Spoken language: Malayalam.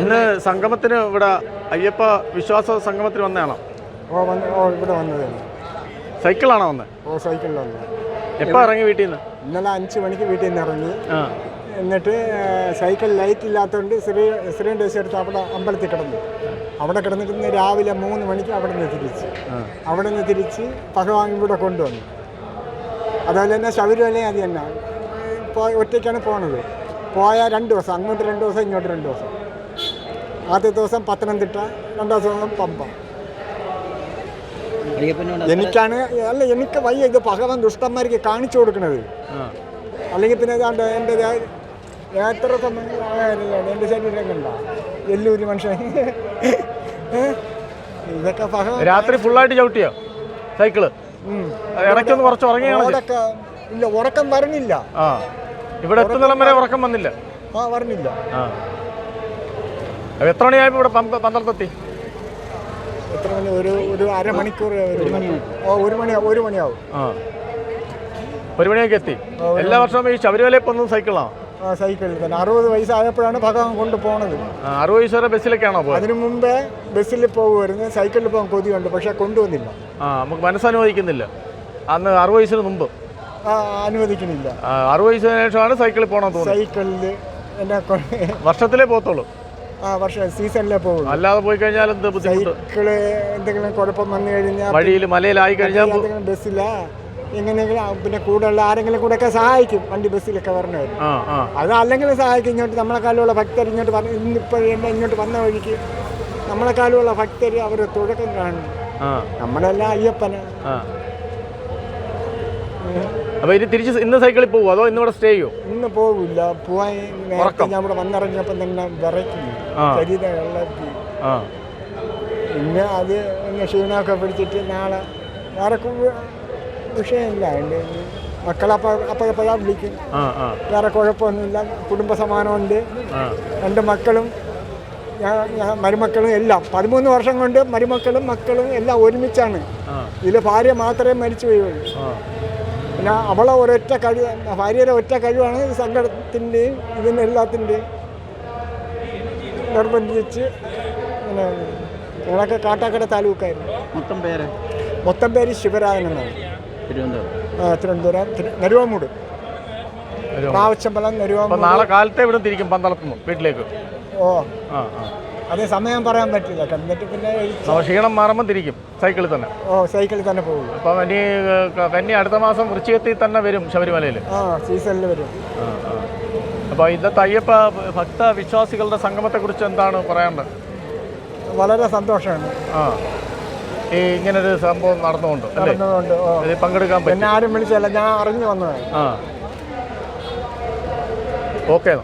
ഇന്ന് സംഗമത്തിന് ഇവിടെ അയ്യപ്പ വിശ്വാസ സംഗമത്തിന് വന്നതാണോ? ഓ വന്ന് ഓ ഇവിടെ വന്നത് സൈക്കിളാണോ വന്നത് ഓ സൈക്കിളിൽ വന്നത് എപ്പോൾ ഇറങ്ങി വീട്ടിൽ നിന്ന്? ഇന്നലെ അഞ്ച് മണിക്ക് വീട്ടിൽ നിന്ന് ഇറങ്ങി. ആ. എന്നിട്ട് സൈക്കിൾ ലൈറ്റ് ഇല്ലാത്തതുകൊണ്ട് ശ്രീ ശ്രീണ്ടേശ് എടുത്ത് അവിടെ അമ്പലത്തിൽ കിടന്നു. അവിടെ കിടന്നിട്ട് രാവിലെ മൂന്ന് മണിക്ക് അവിടെ നിന്ന് തിരിച്ച്. അവിടെ നിന്ന് തിരിച്ച് ഭഗവാൻ ഇവിടെ കൊണ്ടുവന്നു. അതുപോലെ തന്നെ ശബരിമലയും അത് തന്നെ. ഇപ്പോൾ ഒറ്റയ്ക്കാണ് പോണത്. പോയാൽ രണ്ട് ദിവസം അങ്ങോട്ട് രണ്ട് ദിവസം ഇങ്ങോട്ട് രണ്ട് ദിവസം. ആദ്യത്തെ ദിവസം പത്തനംതിട്ട രണ്ടാം ദിവസം പമ്പ. എനിക്കാണ് അല്ല എനിക്ക് വയ്യ ഇത് ഭഗവാൻ ദുഷ്ടന്മാർക്ക് കാണിച്ചു കൊടുക്കണത്. അല്ലെങ്കിൽ പിന്നെ ഏതാണ്ട് എന്റെ എത്ര സമയം ആയാലും എന്റെ ശരീരം കണ്ട. എല്ലൂരി മനുഷ്യൻ. ഇതൊക്കെ ഭഗവാൻ രാത്രി ഫുള്ളായിട്ട് ചവിട്ടിയോ? സൈക്കിൾ. ഇടയ്ക്കൊന്ന് കുറച്ച് ഉറങ്ങിയൊക്കെ ഇല്ല ഉറക്കം വരണില്ല. ആ. ഇവിടെ എത്തുന്നിടം വരെ ഉറക്കം വന്നില്ല. ആ വരണില്ല. എത്ര മണിയായപ്പോൾ ഇവിടെ പന്തളത്തെത്തി? എത്ര മണി? ഒരു ഒരു അരമണിക്കൂർ ഒരു മണി. ഒരു മണി ഒരു മണിയാവും. ആ. ഒരു മണിയൊക്കെ എത്തി. എല്ലാ വർഷവും ഈ ശബരിമലയിൽ പോകുന്നത് സൈക്കിളാണ് സൈക്കിളിൽ തന്നെ. അറുപത് വയസ്സായപ്പോഴാണ് ഭഗവാൻ കൊണ്ട് പോണത്. ആ, അറുപത് വയസ്സ് വരെ ബസ്സിലൊക്കെയാണോ അതിനു മുമ്പേ ബസ്സിൽ പോകുമായിരുന്നു. സൈക്കിളിൽ പോകാൻ കൊതിയുണ്ട് പക്ഷെ കൊണ്ടുവന്നില്ല. ആ നമുക്ക് മനസ്സനുവദിക്കുന്നില്ല അന്ന് അറുപത് വയസ്സിന് മുമ്പ്. അനുവദിക്കുന്നില്ല. അറുപത് വയസ്സിന് ശേഷമാണ് സൈക്കിളിൽ പോകണം സൈക്കിളിൽ എന്നെ വർഷത്തിലേ പോകത്തുള്ളൂ. ആ വർഷം സീസണിലേ പോകും. അല്ലാതെ പോയി കഴിഞ്ഞാൽ എന്ത് ബുദ്ധിമുട്ട്? സൈക്കിൾ എന്തെങ്കിലും കുഴപ്പം വന്നു കഴിഞ്ഞാൽ വഴിയിൽ മലയിലായി കഴിഞ്ഞാൽ എന്തെങ്കിലും ബസ്സില്ല എങ്ങനെയെങ്കിലും പിന്നെ കൂടെയുള്ള ആരെങ്കിലും കൂടെ ഒക്കെ സഹായിക്കും. വണ്ടി ബസ്സിലൊക്കെ വരണവർ അത് അല്ലെങ്കിൽ സഹായിക്കും. ഇങ്ങോട്ട് നമ്മളെ കാലുള്ള ഭക്തർ ഇങ്ങോട്ട് വന്ന് ഇന്നിപ്പോൾ ഇങ്ങോട്ട് വന്ന വഴിക്ക് നമ്മളെ കാലുള്ള ഭക്തർ അവർ തുടക്കം കാണും. നമ്മളെല്ലാം അയ്യപ്പന. ആ അപ്പൊ ഇനി തിരിച്ച് ഇന്ന് സൈക്കിളിൽ പോകുമോ അതോ ഇന്നിവിടെ സ്റ്റേ ചെയ്യോ? ഇന്ന് പോകില്ല പോവാൻ നേരത്തെ. ഞാൻ ഇവിടെ വന്നിറങ്ങിയപ്പോൾ തന്നെ വിറയ്ക്കുന്നു. ആ. ശരീരം വെള്ളത്തിൽ. ആ. പിന്നെ അത് ഒന്ന് ക്ഷീണമൊക്കെ പിടിച്ചിട്ട് നാളെ വേറെ വിഷയമില്ല. എന്റെ മക്കളപ്പോൾ അപ്പോഴപ്പോഴാ വിളിക്കും. ആ ആ. വേറെ കുഴപ്പമൊന്നുമില്ല. കുടുംബ സമാനമുണ്ട്. രണ്ട് മക്കളും ഞാൻ ഞാൻ മരുമക്കളും എല്ലാം. പതിമൂന്ന് വർഷം കൊണ്ട് മരുമക്കളും മക്കളും എല്ലാം ഒരുമിച്ചാണ്. ഇതിലെ ഇതിൽ ഭാര്യ മാത്രമേ മരിച്ചു പോയുള്ളൂ ആ. പിന്നെ അവളെ ഒരൊറ്റ കഴിവ് ഭാര്യയുടെ ഒറ്റ കഴിവാണ് സങ്കടത്തിന്റെയും ഇതിന്റെ എല്ലാത്തിന്റെയും നിർബന്ധിച്ച് അങ്ങനെ ഞങ്ങളൊക്കെ കാട്ടാക്കട താലൂക്കായിരുന്നു. മൊത്തം പേര്? മൊത്തം പേര് ശിവരാജൻ എന്നാണ്. തിരുവനന്തപുരം. നരുവാമൂട് തിരുവനന്തപുരം തിരു- നരുവാമൂട്. നാളെ കാലത്തെ ഇവിടെ തിരിക്കും പന്തളത്തുനിന്ന് വീട്ടിലേക്ക്. ഓ. ആ ആ. അതേ സമയം പറയാൻ പറ്റില്ല. എന്നിട്ട് പിന്നെ അപ്പോൾ ക്ഷീണം മാറുമ്പോൾ തിരിക്കും. സൈക്കിളിൽ തന്നെ. ഓ സൈക്കിളിൽ തന്നെ പോകും. അപ്പം ഇനി കന്നി അടുത്ത മാസം വൃശ്ചികത്തിൽ തന്നെ വരും ശബരിമലയിൽ. ആ സീസണിൽ വരും. അപ്പോൾ ഇന്നത്തെ അയ്യപ്പ ഭക്ത വിശ്വാസികളുടെ സംഗമത്തെക്കുറിച്ച് എന്താണ് പറയാനുള്ളത്? വളരെ സന്തോഷമാണ്. ആ. ഈ ഇങ്ങനൊരു സംഭവം നടന്നുകൊണ്ട് അല്ലേ? നടന്നതുകൊണ്ട് ഓ. ഇതിൽ പങ്കെടുക്കാൻ പറ്റും. എന്നെ ആരും വിളിച്ചല്ല ഞാൻ അറിഞ്ഞു വന്നതാണ്. ആ. ഓക്കെ.